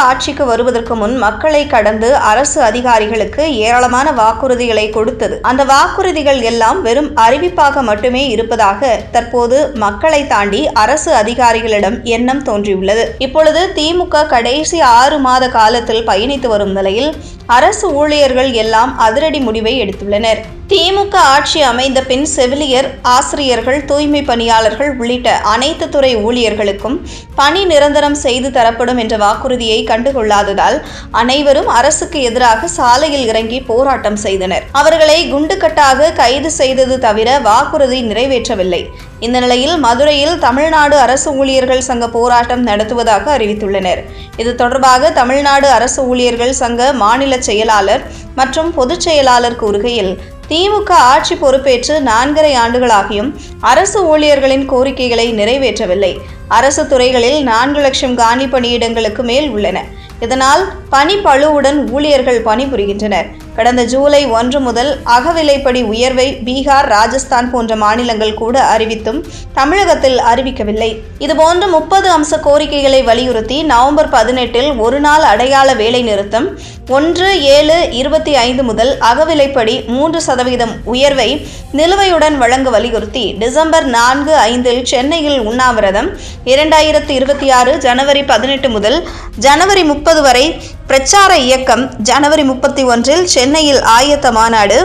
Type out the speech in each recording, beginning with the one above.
ஆட்சிக்கு வருவதற்கு முன் மக்களை கடந்து அரசு அதிகாரிகளுக்கு ஏராளமான வாக்குறுதிகளை கொடுத்தது. அந்த வாக்குறுதிகள் எல்லாம் வெறும் அறிவிப்பாக மட்டுமே இருப்பதாக தற்போது மக்களை தாண்டி அரசு அதிகாரிகளிடம் எண்ணம் தோன்றியுள்ளது. இப்பொழுது திமுக கடைசி ஆறு மாத காலத்தில் பயணித்து வரும் நிலையில் அரசு ஊழியர்கள் எல்லாம் அதிரடி முடிவை எடுத்துள்ளனர். திமுக ஆட்சி அமைந்த பின் செவிலியர் ஆசிரியர்கள் தூய்மை பணியாளர்கள் உள்ளிட்ட அனைத்து துறை ஊழியர்களுக்கும் பணி நிரந்தரம் செய்து தரப்படும் என்ற வாக்குறுதியை கண்டுகொள்ளாததால் அனைவரும் அரசுக்கு எதிராக சாலையில் இறங்கி போராட்டம் செய்தனர். அவர்களை குண்டுக்கட்டாக கைது செய்தது தவிர வாக்குறுதி நிறைவேற்றவில்லை. இந்த நிலையில் மதுரையில் தமிழ்நாடு அரசு ஊழியர்கள் சங்க போராட்டம் நடத்துவதாக அறிவித்துள்ளனர். இது தொடர்பாக தமிழ்நாடு அரசு ஊழியர்கள் சங்க மாநில செயலாளர் மற்றும் பொதுச் செயலாளர் கூறுகையில் திமுக ஆட்சி பொறுப்பேற்று நான்கரை ஆண்டுகளாகியும் அரசு ஊழியர்களின் கோரிக்கைகளை நிறைவேற்றவில்லை. அரசு துறைகளில் நான்கு லட்சம் காலி பணியிடங்களுக்கு மேல் உள்ளன. இதனால் பணிப்பழுவுடன் ஊழியர்கள் பணிபுரிகின்றனர். கடந்த ஜூலை ஒன்று முதல் அகவிலைப்படி உயர்வை பீகார் ராஜஸ்தான் போன்ற மாநிலங்கள் கூட அறிவித்தும் தமிழகத்தில் அறிவிக்கவில்லை. இதுபோன்ற முப்பது அம்ச கோரிக்கைகளை வலியுறுத்தி நவம்பர் பதினெட்டில் ஒரு நாள் அடையாள வேலை நிறுத்தம் ஒன்று ஏழு இருபத்தி ஐந்து முதல் அகவிலைப்படி மூன்று சதவீதம் உயர்வை நிலுவையுடன் வழங்க வலியுறுத்தி டிசம்பர் நான்கு ஐந்தில் சென்னையில் உண்ணாவிரதம் இரண்டாயிரத்தி இருபத்தி ஆறு ஜனவரி பதினெட்டு முதல் ஜனவரி முப்பது வரை பிரச்சார இயக்கம் ஜனவரி முப்பத்தி ஒன்றில் சென்னையில் ஆயத்த மாநாடு.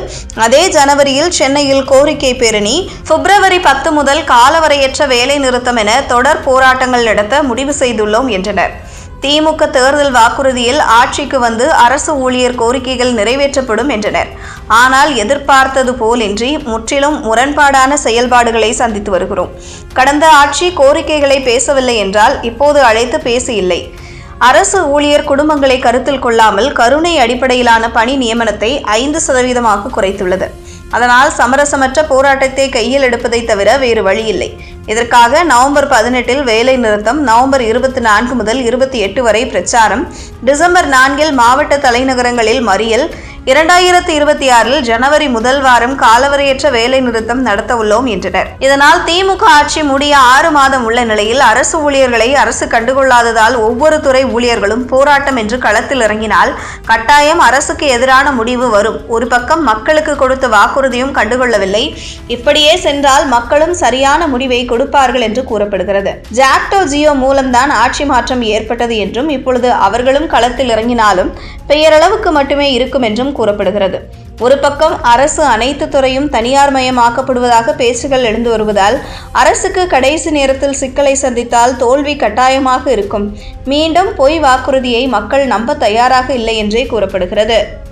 அதே ஜனவரியில் சென்னையில் கோரிக்கை பேரணி. பிப்ரவரி பத்து முதல் காலவரையற்ற வேலை நிறுத்தம் என தொடர் போராட்டங்கள் நடத்த முடிவு செய்துள்ளோம் என்றனர். திமுக தேர்தல் வாக்குறுதியில் ஆட்சிக்கு வந்து அரசு ஊழியர் கோரிக்கைகள் நிறைவேற்றப்படும் என்றனர். ஆனால் எதிர்பார்த்தது போலின்றி முற்றிலும் முரண்பாடான செயல்பாடுகளை சந்தித்து வருகிறோம். கடந்த ஆட்சி கோரிக்கைகளை பேசவில்லை என்றால் இப்போது அழைத்து பேசியில்லை அரசு ஊழியர் குடும்பங்களை கருத்தில் கொள்ளாமல் கருணை அடிப்படையிலான பணி நியமனத்தை ஐந்து சதவீதமாக குறைத்துள்ளது. அதனால் சமரசமற்ற போராட்டத்தை கையில் எடுப்பதை தவிர வேறு வழியில்லை இதற்காக நவம்பர் பதினெட்டில் வேலை நிறுத்தம் நவம்பர் இருபத்தி நான்கு முதல் இருபத்தி எட்டு வரை பிரச்சாரம் டிசம்பர் நான்கில் மாவட்ட தலைநகரங்களில் மறியல் இரண்டாயிரத்தி இருபத்தி ஆறில் ஜனவரி முதல் வாரம் காலவரையற்ற வேலை நிறுத்தம் நடத்த உள்ளோம் என்றனர். இதனால் திமுக ஆட்சி முடிய ஆறு மாதம் உள்ள நிலையில் அரசு ஊழியர்களை அரசு கண்டுகொள்ளாததால் ஒவ்வொரு துறை ஊழியர்களும் போராட்டம் என்று களத்தில் இறங்கினால் கட்டாயம் அரசுக்கு எதிரான முடிவு வரும். ஒரு பக்கம் மக்களுக்கு கொடுத்த வாக்குறுதியும் கண்டுகொள்ளவில்லை. இப்படியே சென்றால் மக்களும் சரியான முடிவை கொடுப்பார்கள் என்று கூறப்படுகிறது. ஜாக்டோ ஜியோ மூலம்தான் ஆட்சி மாற்றம் ஏற்பட்டது என்றும் இப்பொழுது அவர்களும் களத்தில் இறங்கினாலும் பெயரளவுக்கு மட்டுமே இருக்கும் என்றும் என்றும் கூறப்படுகிறது. ஒரு பக்கம் அரசு அனைத்து துறையும் தனியார் மயமாக்கப்படுவதாக பேச்சுகள் எழுந்து வருவதால் அரசுக்கு கடைசி நேரத்தில் சிக்கலை சந்தித்தால் தோல்வி கட்டாயமாக இருக்கும். மீண்டும் பொய் வாக்குறுதியை மக்கள் நம்ப தயாராக இல்லை என்றே கூறப்படுகிறது.